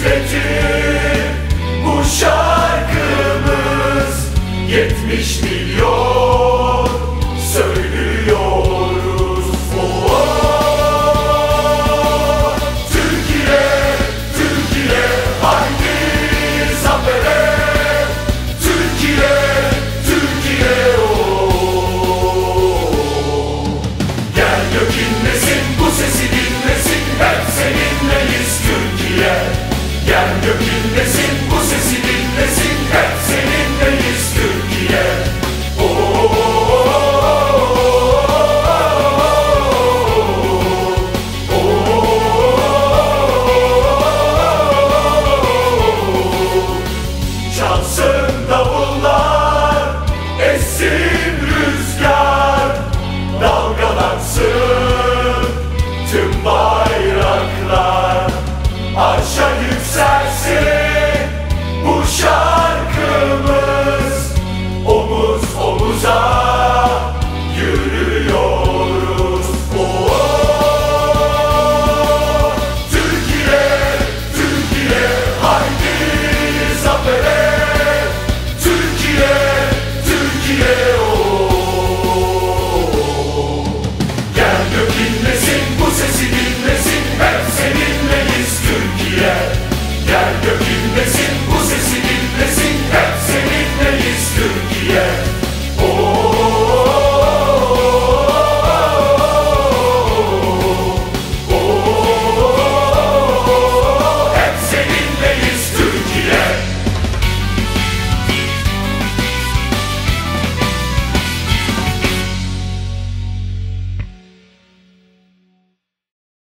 hasreti bu şarkımız yetmişti. Yeah, yeah.